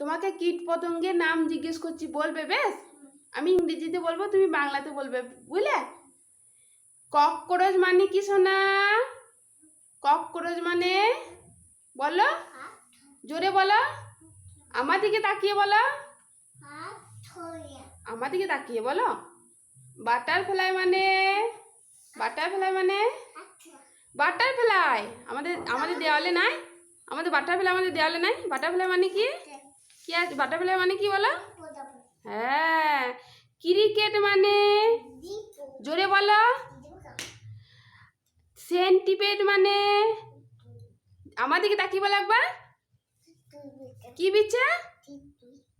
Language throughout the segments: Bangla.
তোমাকে কীট পতঙ্গের নাম জিজ্ঞেস করছি, বলবে বেশ আমি ইংরেজিতে বলব, তুমি বাংলাতে বলবে, বুঝলে? ককরোচ মানে কি শোনা ককরোচ মানে বলো? জোরে বলো। আমার দিকে তাকিয়ে বলো। আমার দিকে তাকিয়ে বলো। বাটারফ্লাই মানে? বাটারফ্লাই মানে? বাটারফ্লাই। আমাদের আমাদের দেওয়ালে নাই? আমাদের বাটারফ্লাই আমাদের দেওয়ালে নাই? বাটারফ্লাই মানে কি? কি আছে? বাটারফ্লাই মানে কি বলো? হ্যাঁ। ক্রিকেট মানে? জোরে বলো। সেন্টিপেড মানে? আমার দিকে তাকিয়ে বলো একবার। কি বিচ্ছে?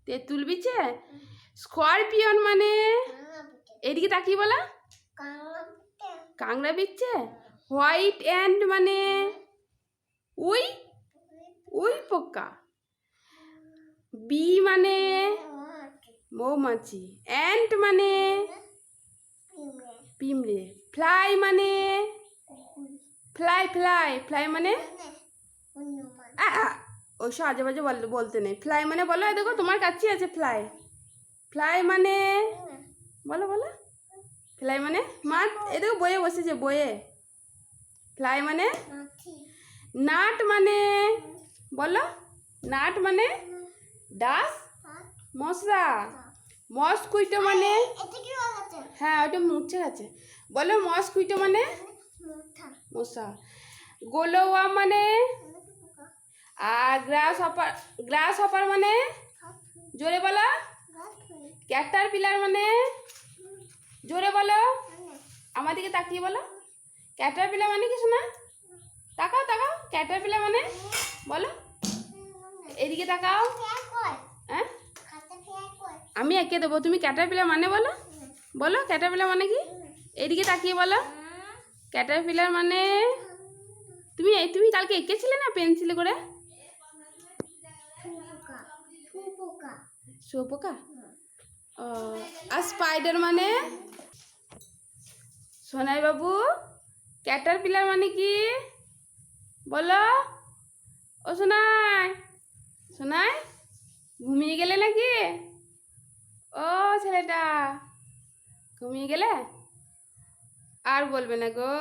তেঁতুল বিচ্ছে? স্করপিয়ন মানে? এদিকে তাকিয়ে বলো। কাংড়া বিচ্ছে? হোয়াইট অ্যান্ড মানে? উই? উই পোকা। বি মানে? মৌমাছি। অ্যান্ট মানে? পিমড়ে ফ্লাই মানে? ফ্লাই ফ্লাই ফ্লাই মানে? ওইসব আজে বাজে বল- বলতে নেই। ফ্লাই মানে বলো দেখো তোমার কাছেই আছে ফ্লাই ফ্লাই মানে? বলো বলো। ফ্লাই মানে? মাছ এই দেখো বইয়ে বসেছে বইয়ে। ফ্লাই মানে? নাট মানে? বলো। নাট মানে? ডাস মশলা মসকুইটো মানে? হ্যাঁ ওইটা মুছে গেছে বলো মসকুইটো মানে? মশা। গোলোয়া মানে? আর গ্রাস হপার গ্রাস হপার মানে? জোরে বলো। ক্যাটার পিলার মানে? জোরে বলো। আমার দিকে তাকিয়ে বলো। ক্যাটার পিলার মানে কিছু না? তাকাও তাকাও। ক্যাটার পিলার মানে? বলো। এদিকে তাকাও। হ্যাঁ? আমি এঁকে দেবো। তুমি ক্যাটার পিলার মানে বলো? বলো ক্যাটার পিলার মানে কি? এইদিকে তাকিয়ে বলো। ক্যাটার পিলার মানে? তুমি এই তুমি কালকে এঁকেছিলে না পেন্সিলে করে? শুয়োপোকা? ও আর স্পাইডার মানে? সোনাই বাবু ক্যাটার পিলার মানে কি? বলো। ও সোনাই ঘুমিয়ে গেলে নাকি ও ছেলেটা ঘুমিয়ে গেলে? আর বলবে না গো।